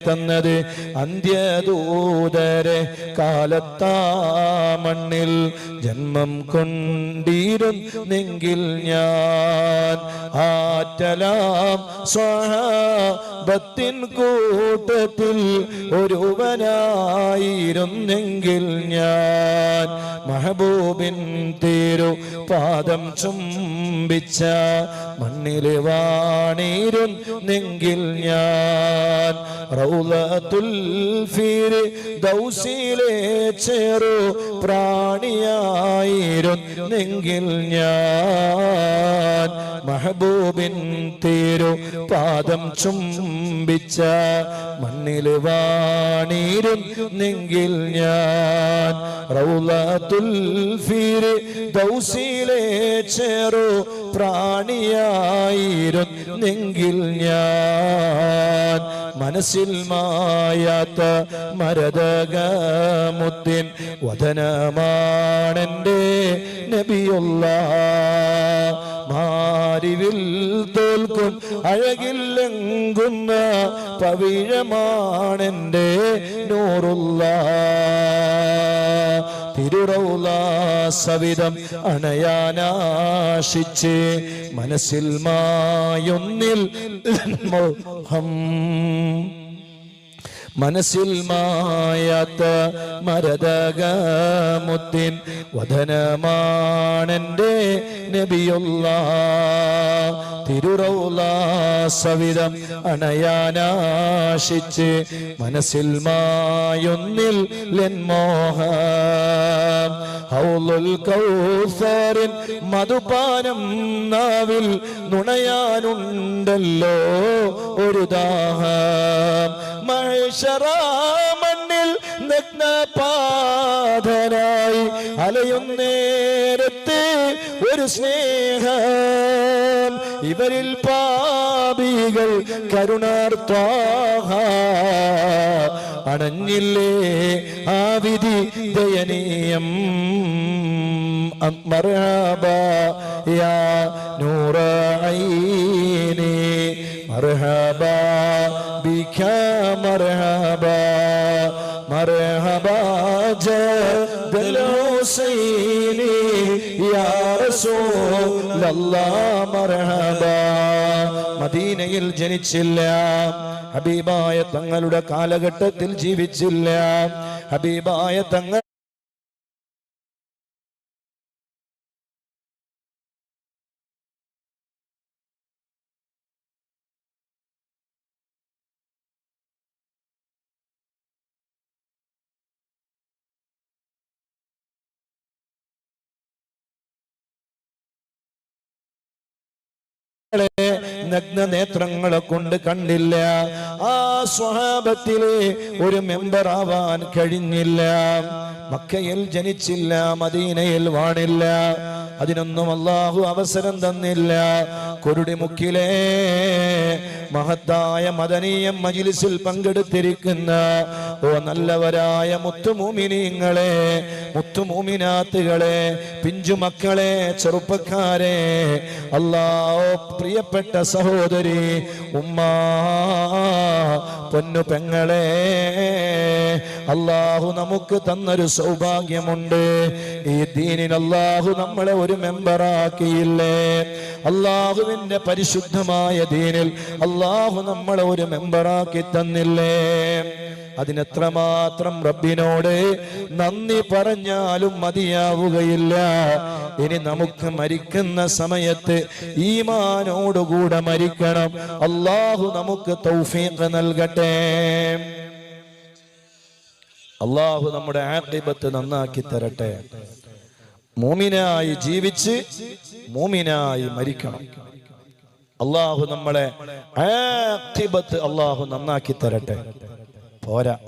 തന്നത് അന്ത്യദൂതരെ കാലത്താ മണ്ണിൽ ജന്മം കൊണ്ടിരുന്നെങ്കിൽ ഞാൻ. ആറ്റലാം സ്വഹാബത്തിൻ കൂട്ടത്തിൽ ഒരുവനായിരുന്നെങ്കിൽ ഞാൻ. മഹബൂബിൻ തീരു പാദം ചുംബിച്ച മണ്ണിൽ വാണിരുന്നെങ്കിൽ ഞാൻ. റൗലത്തുൽ ദൗസിലെ ചേറു പ്രാണിയായിരുന്നെങ്കിൽ ഞാൻ. മഹബൂബിൻ തീരു പാദം ചുംബിച്ച മണ്ണിൽ വാണിരുന്നെങ്കിൽ ഞാൻ. റൗലത്തുൽ ഫീർ ദൗസിലെ ചേറു പ്രാണിയായിരുന്നെങ്കിൽ ഞാൻ. മനസ്സിൽ മായാത്ത മരതകമുത്തിൻ വദനമാണെന്റെ നബിയുള്ള. മാരിവിൽ തോൽക്കും അഴകില്ലെങ്കുന്ന പവിഴമാണെന്റെ നൂറുള്ള തിരുറൗല സവിധം അണയാനാശിച്ച് മനസ്സിൽ മായൊന്നിൽ മോഹം മനസ്സിൽ മായാത്ത മരതകമുത്തിൻ വധനമാണെന്റെ നബിയുള്ള. തിരുറൗല സവിധം അണയാനാശിച്ച് മനസ്സിൽ മായൊന്നിൽ ലെൻമോഹം ഹൗലുൽ മധുപാനം നാവിൽ നുണയാനുണ്ടല്ലോ. ഒരു ദാഹം മഹേശ്വരാമണ്ണിൽ നഗ്നപാതനായി അലയുന്നേരത്തെ ഒരു സ്നേഹം. ഇവരിൽ പാപികൾ കരുണാർത്വാഹ അണഞ്ഞില്ലേ ആ വിധി ദയനീയം مرحبا يا نور عيني مرحبا بك مرحبا مرحبا جد الحسين يا رسول الله مرحبا മദീനയിൽ ജനിച്ചില്ല. ഹബീബായ തങ്ങളുടെ കാലഘട്ടത്തിൽ ജീവിച്ചില്ല. ഹബീബായ തങ്ങൾ നഗ്ന നേത്രങ്ങളെ കൊണ്ട് കണ്ടില്ല. ആ സ്വഹാബത്തിലെ ഒരു മെമ്പർ ആവാൻ കഴിഞ്ഞില്ല. മക്കയിൽ ജനിച്ചില്ല മദീനയിൽ വാണില്ല. അതിനൊന്നും അള്ളാഹു അവസരം തന്നില്ല. കുരുടി കുരുടിമുക്കിലെ മഹത്തായ മദനീയം മജിലിസിൽ പങ്കെടുത്തിരിക്കുന്ന ഓ നല്ലവരായ മുത്തുമൂമിനീങ്ങളെ മുത്തുമൂമിനാത്തുകളെ പിഞ്ചുമക്കളെ ചെറുപ്പക്കാരെ അല്ലാഹോ പ്രിയപ്പെട്ട സഹോദരി ഉമ്മാ പൊന്നു പെങ്ങളെ അള്ളാഹു നമുക്ക് തന്നൊരു സൗഭാഗ്യമുണ്ട്. ഈ ദീനിൽ അള്ളാഹു നമ്മളെ ഒരു മെമ്പറാക്കിയില്ലേ? അള്ളാഹുവിന്റെ പരിശുദ്ധമായ ദീനിൽ അള്ളാഹു നമ്മളെ ഒരു മെമ്പറാക്കി തന്നില്ലേ? അതിനെത്രമാത്രം റബ്ബിനോട് നന്ദി പറഞ്ഞാലും മതിയാവുകയില്ല. ഇനി നമുക്ക് മരിക്കുന്ന സമയത്ത് ഈമാനോടുകൂടെ മരിക്കണം. അള്ളാഹു നമുക്ക് തൗഫീഖ് നൽകട്ടെ. അള്ളാഹു നമ്മുടെ ആക്കിബത്ത് നന്നാക്കി തരട്ടെ. മൂമിനായി ജീവിച്ച് മൂമിനായി മരിക്കണം. അള്ളാഹു നമ്മളെ അള്ളാഹു നന്നാക്കി തരട്ടെ. പോരാ.